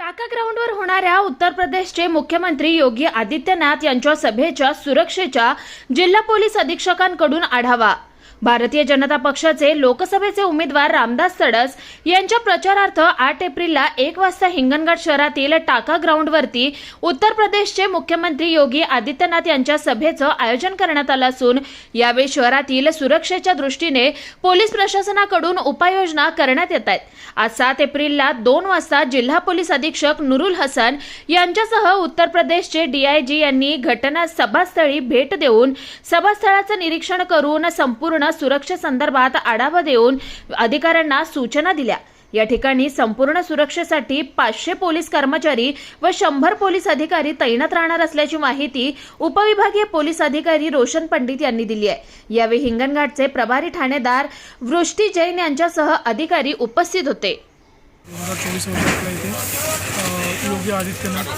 टाका ग्राउंडवर होणाऱ्या उत्तर प्रदेशचे मुख्यमंत्री योगी आदित्यनाथ यांच्या सभेच्या सुरक्षेच्या जिल्हा पोलीस अधीक्षकांकडून आढावा. भारतीय जनता पक्षाचे लोकसभेचे उमेदवार रामदास तडस यांच्या प्रचारार्थ आठ एप्रिलला एक वाजता हिंगणघाट शहरातील टाका ग्राउंडवरती उत्तर प्रदेशचे मुख्यमंत्री योगी आदित्यनाथ यांच्या सभेचं आयोजन करण्यात आलं असून यावेळी शहरातील सुरक्षेच्या दृष्टीने पोलीस प्रशासनाकडून उपाययोजना करण्यात येत आहेत. आज सात एप्रिलला दोन वाजता जिल्हा पोलीस अधीक्षक नुरुल हसन यांच्यासह उत्तर प्रदेशचे डीआयजी यांनी घटना सभास्थळी भेट देऊन सभास्थळाचं निरीक्षण करून संपूर्ण सुरक्षेसंदर्भात आढावा देऊन अधिकाऱ्यांना सूचना दिल्या. या ठिकाणी संपूर्ण सुरक्षेसाठी पाचशे पोलीस कर्मचारी व शंभर पोलीस अधिकारी तैनात राहणार असल्याची माहिती उपविभागीय पोलीस अधिकारी रोशन पंडित यांनी दिली आहे. यावेळी हिंगणघाटचे प्रभारी ठाणेदार वृष्टी जैन यांच्यासह अधिकारी उपस्थित होते. योगी आदित्यनाथ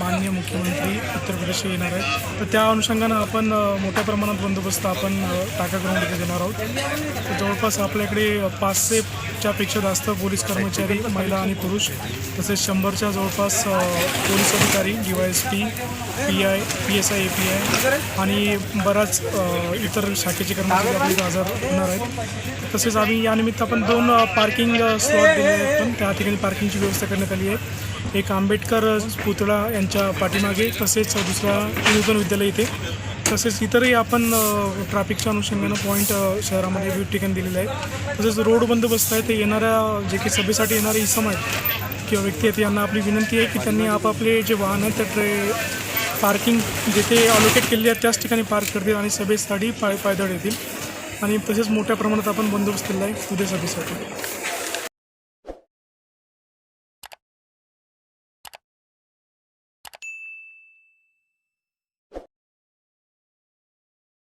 माननीय मुख्यमंत्री उत्तर प्रदेश येणार आहेत. तर त्या अनुषंगानं आपण मोठ्या प्रमाणात बंदोबस्त आपण टाका ग्राउंड इथे देणार आहोत. तर जवळपास आपल्याकडे पाचशेच्या पेक्षा जास्त पोलीस कर्मचारी महिला आणि पुरुष तसेच शंभरच्या जवळपास पोलीस अधिकारी D Y S P P I P S I A P I आणि बराच इतर शाखेचे कर्मचारी आपल्या हजर होणार आहेत. तसेच आम्ही यानिमित्त आपण दोन पार्किंग स्लॉट दिले आहेत पण त्या ठिकाणी पार्किंगची व्यवस्था करण्यात आली आहे. एक आंबेड आंबेडकर पुतळा यांच्या पाठीमागे तसेच दुसरा नूतन विद्यालय इथे. तसेच इतरही आपण ट्रॅफिकच्या अनुषंगानं पॉईंट शहरामध्ये विविध ठिकाणी दिलेलं आहे तसेच रोड बंदोबस्त आहे ते येणाऱ्या जे काही सभेसाठी येणारे इसम आहेत किंवा व्यक्ती आहेत यांना आपली विनंती आहे की त्यांनी आपापले जे वाहन आहेत त्या ट्रे पार्किंग जिथे अलोकेट केलेली आहेत त्याच ठिकाणी पार्क करतील आणि सभेसाठी पाय पायदळ येतील. आणि तसेच मोठ्या प्रमाणात आपण बंदोबस्त केलेला आहे उद्या सभेसाठी.